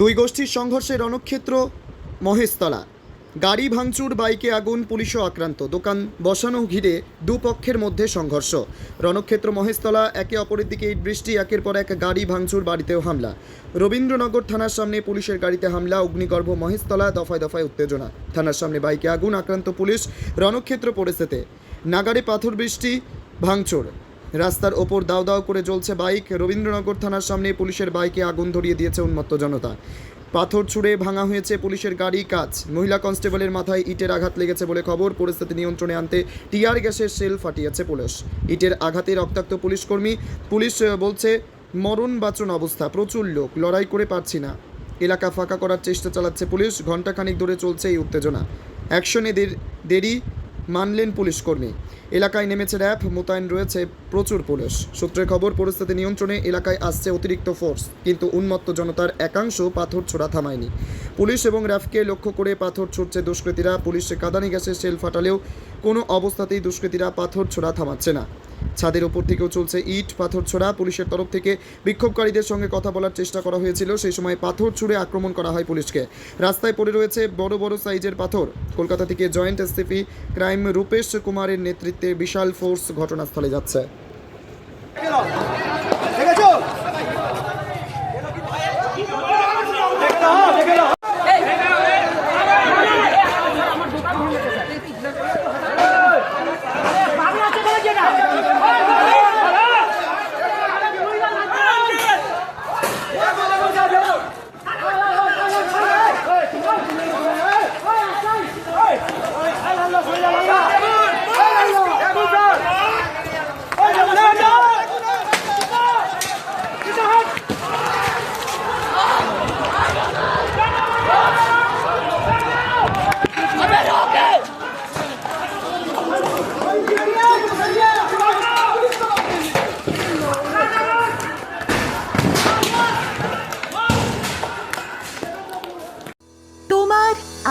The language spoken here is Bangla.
দুই গোষ্ঠীর সংঘর্ষে রণক্ষেত্র মহেশতলা। গাড়ি ভাঙচুর, বাইকে আগুন, পুলিশও আক্রান্ত। দোকান বসানো ঘিরে দুপক্ষের মধ্যে সংঘর্ষ। রণক্ষেত্র মহেশতলা, একে অপরের দিকে ইট বৃষ্টি, একের পর এক গাড়ি ভাঙচুর, বাড়িতেও হামলা। রবীন্দ্রনগর থানার সামনে পুলিশের গাড়িতে হামলা, অগ্নিগর্ভ মহেশতলা, দফায় দফায় উত্তেজনা। থানার সামনে বাইকে আগুন, আক্রান্ত পুলিশ, রণক্ষেত্র পরিস্থিতি। নাগারে পাথর বৃষ্টি, ভাঙচুর। রাস্তার ওপর দাও দাও করে জ্বলছে বাইক। রবীন্দ্রনগর থানার সামনে পুলিশের বাইকে আগুন ধরিয়ে দিয়েছে উন্মত্ত জনতা। পাথর ছুঁড়ে ভাঙা হয়েছে পুলিশের গাড়ি কাজ। মহিলা কনস্টেবলের মাথায় ইটের আঘাত লেগেছে বলে খবর। পরিস্থিতি নিয়ন্ত্রণে আনতে টিয়ার গ্যাসের সেল ফাটিয়েছে পুলিশ। ইটের আঘাতে রক্তাক্ত পুলিশকর্মী পুলিশ বলছে, মরণ বাচন অবস্থা। প্রচুর লোক। লড়াই করে পারছি না। এলাকা ফাঁকা করার চেষ্টা চালাচ্ছে পুলিশ। ঘণ্টাখানিক ধরে চলছে এই উত্তেজনা। অ্যাকশনে দের- মানলেন পুলিশকর্মী এলাকায় নেমেছে র্যাব, মোতায়েন রয়েছে প্রচুর পুলিশ। সূত্রের খবর, পরিস্থিতি নিয়ন্ত্রণে এলাকায় আসছে অতিরিক্ত ফোর্স, কিন্তু উন্মত্ত জনতার একাংশ পাথর ছোড়া থামায়নি। পুলিশ এবং র্যাবকে লক্ষ্য করে পাথর ছুটছে দুষ্কৃতীরা। পুলিশে কাদানি গ্যাসের সেল ফাটালেও কোনো অবস্থাতেই দুষ্কৃতীরা পাথর ছোড়া থামাচ্ছে না। ছাদের ওপর থেকেও চলছে ইট, পাথর ছোড়া। পুলিশের তরফ থেকে বিক্ষোভকারীদের সঙ্গে কথা বলার চেষ্টা করা হয়েছিল। সেই সময় পাথর ছুঁড়ে আক্রমণ করা হয় পুলিশকে। রাস্তায় পড়ে রয়েছে বড় বড় সাইজের পাথর। কলকাতা থেকে জয়েন্ট এসসিপি ক্রাইম রূপেশ কুমারের নেতৃত্বে বিশাল ফোর্স ঘটনাস্থলে যাচ্ছে।